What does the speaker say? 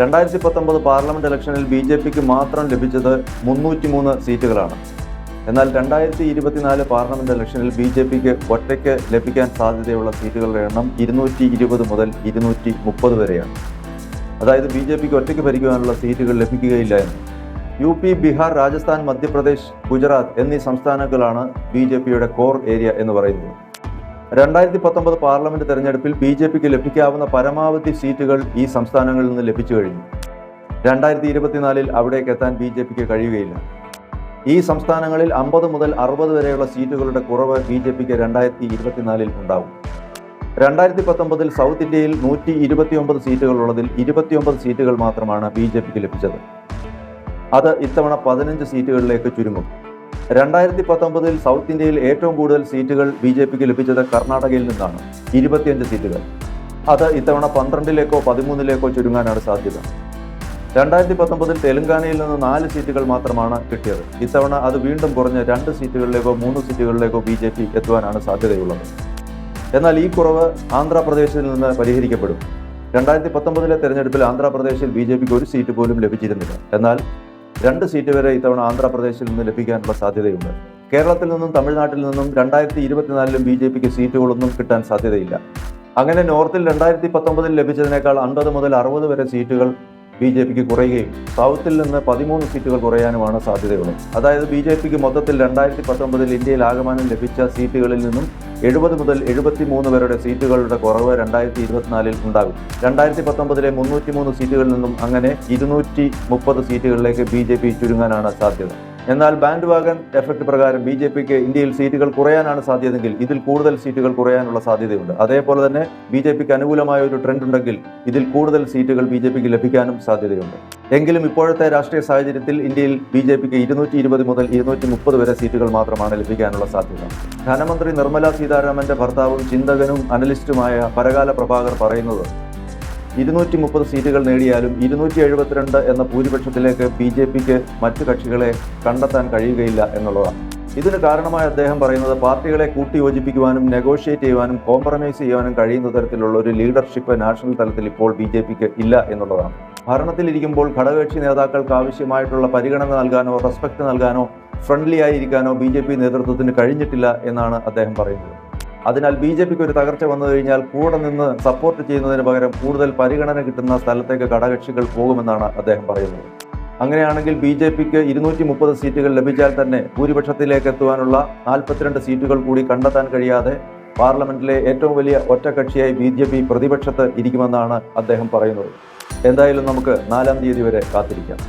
രണ്ടായിരത്തി പത്തൊമ്പത് പാർലമെന്റ് ഇലക്ഷനിൽ ബി ജെ പിക്ക് മാത്രം ലഭിച്ചത് മുന്നൂറ്റിമൂന്ന് സീറ്റുകളാണ്. എന്നാൽ രണ്ടായിരത്തി ഇരുപത്തിനാല് പാർലമെന്റ് ഇലക്ഷനിൽ ബി ജെ പിക്ക് ഒറ്റയ്ക്ക് ലഭിക്കാൻ സാധ്യതയുള്ള സീറ്റുകളുടെ എണ്ണം ഇരുന്നൂറ്റി ഇരുപത് മുതൽ ഇരുന്നൂറ്റി മുപ്പത് വരെയാണ്. അതായത് ബി ജെ പിക്ക് ഒറ്റയ്ക്ക് ഭരിക്കുവാനുള്ള സീറ്റുകൾ ലഭിക്കുകയില്ല എന്ന്. യു പി ബീഹാർ രാജസ്ഥാൻ മധ്യപ്രദേശ് ഗുജറാത്ത് എന്നീ സംസ്ഥാനങ്ങളാണ് ബി ജെ പിയുടെ കോർ ഏരിയ എന്ന് പറയുന്നത്. രണ്ടായിരത്തി പത്തൊമ്പത് പാർലമെന്റ് തെരഞ്ഞെടുപ്പിൽ ബി ജെ പിക്ക് ലഭിക്കാവുന്ന പരമാവധി സീറ്റുകൾ ഈ സംസ്ഥാനങ്ങളിൽ നിന്ന് ലഭിച്ചു കഴിഞ്ഞു. രണ്ടായിരത്തി ഇരുപത്തിനാലിൽ അവിടേക്ക് എത്താൻ ബി ജെ പിക്ക് കഴിയുകയില്ല. ഈ സംസ്ഥാനങ്ങളിൽ അമ്പത് മുതൽ അറുപത് വരെയുള്ള സീറ്റുകളുടെ കുറവ് ബി ജെ പിക്ക് രണ്ടായിരത്തി ഇരുപത്തിനാലിൽ ഉണ്ടാവും. രണ്ടായിരത്തി പത്തൊമ്പതിൽ സൗത്ത് ഇന്ത്യയിൽ നൂറ്റി ഇരുപത്തിയൊമ്പത് സീറ്റുകളുള്ളതിൽ ഇരുപത്തിയൊമ്പത് സീറ്റുകൾ മാത്രമാണ് ബി ജെ പിക്ക് ലഭിച്ചത്. അത് ഇത്തവണ പതിനഞ്ച് സീറ്റുകളിലേക്ക് ചുരുങ്ങും. രണ്ടായിരത്തി പത്തൊമ്പതിൽ സൗത്ത് ഇന്ത്യയിൽ ഏറ്റവും കൂടുതൽ സീറ്റുകൾ ബി ജെ പിക്ക് ലഭിച്ചത് കർണാടകയിൽ നിന്നാണ്. ഇരുപത്തിയഞ്ച് സീറ്റുകൾ. അത് ഇത്തവണ പന്ത്രണ്ടിലേക്കോ പതിമൂന്നിലേക്കോ ചുരുങ്ങാനാണ് സാധ്യത. രണ്ടായിരത്തി പത്തൊമ്പതിൽ തെലങ്കാനയിൽ നിന്ന് നാല് സീറ്റുകൾ മാത്രമാണ് കിട്ടിയത്. ഇത്തവണ അത് വീണ്ടും കുറഞ്ഞ് രണ്ട് സീറ്റുകളിലേക്കോ മൂന്ന് സീറ്റുകളിലേക്കോ ബി ജെ പി എത്തുവാനാണ് സാധ്യതയുള്ളത്. എന്നാൽ ഈ കുറവ് ആന്ധ്രാപ്രദേശിൽ നിന്ന് പരിഹരിക്കപ്പെടും. രണ്ടായിരത്തി പത്തൊമ്പതിലെ തെരഞ്ഞെടുപ്പിൽ ആന്ധ്രാപ്രദേശിൽ ബി ജെ പിക്ക് ഒരു സീറ്റ് പോലും ലഭിച്ചിരുന്നില്ല. എന്നാൽ രണ്ട് സീറ്റ് വരെ ഇത്തവണ ആന്ധ്രാപ്രദേശിൽ നിന്ന് ലഭിക്കാനുള്ള സാധ്യതയുണ്ട്. കേരളത്തിൽ നിന്നും തമിഴ്നാട്ടിൽ നിന്നും രണ്ടായിരത്തി ഇരുപത്തിനാലിലും ബി ജെ പിക്ക് സീറ്റുകളൊന്നും കിട്ടാൻ സാധ്യതയില്ല. അങ്ങനെ നോർത്തിൽ രണ്ടായിരത്തി പത്തൊമ്പതിൽ ലഭിച്ചതിനേക്കാൾ അൻപത് മുതൽ അറുപത് വരെ സീറ്റുകൾ ബി ജെ പിക്ക് കുറയുകയും സൗത്തിൽ നിന്ന് പതിമൂന്ന് സീറ്റുകൾ കുറയാനുമാണ് സാധ്യതയുള്ളത് അതായത് ബി ജെ പിക്ക് മൊത്തത്തിൽ രണ്ടായിരത്തി പത്തൊമ്പതിൽ ഇന്ത്യയിൽ ആകമാനം ലഭിച്ച സീറ്റുകളിൽ നിന്നും എഴുപത് മുതൽ എഴുപത്തി മൂന്ന് പേരുടെ സീറ്റുകളുടെ കുറവ് രണ്ടായിരത്തി ഇരുപത്തിനാലിൽ ഉണ്ടാകും. രണ്ടായിരത്തി പത്തൊമ്പതിലെ മുന്നൂറ്റി മൂന്ന് സീറ്റുകളിൽ നിന്നും അങ്ങനെ ഇരുന്നൂറ്റി മുപ്പത് സീറ്റുകളിലേക്ക് ബി ജെ പി ചുരുങ്ങാനാണ് സാധ്യത. എന്നാൽ ബാൻഡ് വാഗൻ എഫക്ട് പ്രകാരം ബി ജെ പിക്ക് ഇന്ത്യയിൽ സീറ്റുകൾ കുറയാനാണ് സാധ്യതയെങ്കിൽ ഇതിൽ കൂടുതൽ സീറ്റുകൾ കുറയാനുള്ള സാധ്യതയുണ്ട്. അതേപോലെ തന്നെ ബി ജെ പിക്ക് അനുകൂലമായ ഒരു ട്രെൻഡ് ഉണ്ടെങ്കിൽ ഇതിൽ കൂടുതൽ സീറ്റുകൾ ബി ജെ പിക്ക് ലഭിക്കാനും സാധ്യതയുണ്ട്. എങ്കിലും ഇപ്പോഴത്തെ രാഷ്ട്രീയ സാഹചര്യത്തിൽ ഇന്ത്യയിൽ ബി ജെ പിക്ക് ഇരുന്നൂറ്റി ഇരുപത് മുതൽ ഇരുന്നൂറ്റി മുപ്പത് വരെ സീറ്റുകൾ മാത്രമാണ് ലഭിക്കാനുള്ള സാധ്യത. ധനമന്ത്രി നിർമ്മല സീതാരാമന്റെ ഭർത്താവും ചിന്തകനും അനലിസ്റ്റുമായ പരകാല പ്രഭാകർ പറയുന്നത് ഇരുന്നൂറ്റി മുപ്പത് സീറ്റുകൾ നേടിയാലും ഇരുന്നൂറ്റി എഴുപത്തിരണ്ട് എന്ന ഭൂരിപക്ഷത്തിലേക്ക് ബി ജെ പിക്ക് മറ്റു കക്ഷികളെ കണ്ടെത്താൻ കഴിയുകയില്ല എന്നുള്ളതാണ്. ഇതിന് കാരണമായി അദ്ദേഹം പറയുന്നത് പാർട്ടികളെ കൂട്ടിയോജിപ്പിക്കുവാനും നെഗോഷിയേറ്റ് ചെയ്യുവാനും കോംപ്രമൈസ് ചെയ്യുവാനും കഴിയുന്ന തരത്തിലുള്ള ഒരു ലീഡർഷിപ്പ് നാഷണൽ തലത്തിൽ ഇപ്പോൾ ബി ജെ പിക്ക് ഇല്ല എന്നുള്ളതാണ്. ഭരണത്തിലിരിക്കുമ്പോൾ ഘടകകക്ഷി നേതാക്കൾക്ക് ആവശ്യമായിട്ടുള്ള പരിഗണന നൽകാനോ റെസ്പെക്ട് നൽകാനോ ഫ്രണ്ട്ലി ആയിരിക്കാനോ ബി ജെ പി നേതൃത്വത്തിന് കഴിഞ്ഞിട്ടില്ല എന്നാണ് അദ്ദേഹം പറയുന്നത്. അതിനാൽ ബി ജെ പിക്ക് ഒരു തകർച്ച വന്നു കഴിഞ്ഞാൽ കൂടെ നിന്ന് സപ്പോർട്ട് ചെയ്യുന്നതിന് പകരം കൂടുതൽ പരിഗണന കിട്ടുന്ന സ്ഥലത്തേക്ക് ഘടകകക്ഷികൾ പോകുമെന്നാണ് അദ്ദേഹം പറയുന്നത്. അങ്ങനെയാണെങ്കിൽ ബി ജെ പിക്ക് ഇരുന്നൂറ്റി മുപ്പത് സീറ്റുകൾ ലഭിച്ചാൽ തന്നെ ഭൂരിപക്ഷത്തിലേക്ക് എത്തുവാനുള്ള നാൽപ്പത്തിരണ്ട് സീറ്റുകൾ കൂടി കണ്ടെത്താൻ കഴിയാതെ പാർലമെന്റിലെ ഏറ്റവും വലിയ ഒറ്റക്കക്ഷിയായി ബി ജെ പി പ്രതിപക്ഷത്ത് ഇരിക്കുമെന്നാണ് അദ്ദേഹം പറയുന്നത്. എന്തായാലും നമുക്ക് നാലാം തീയതി വരെ കാത്തിരിക്കാം.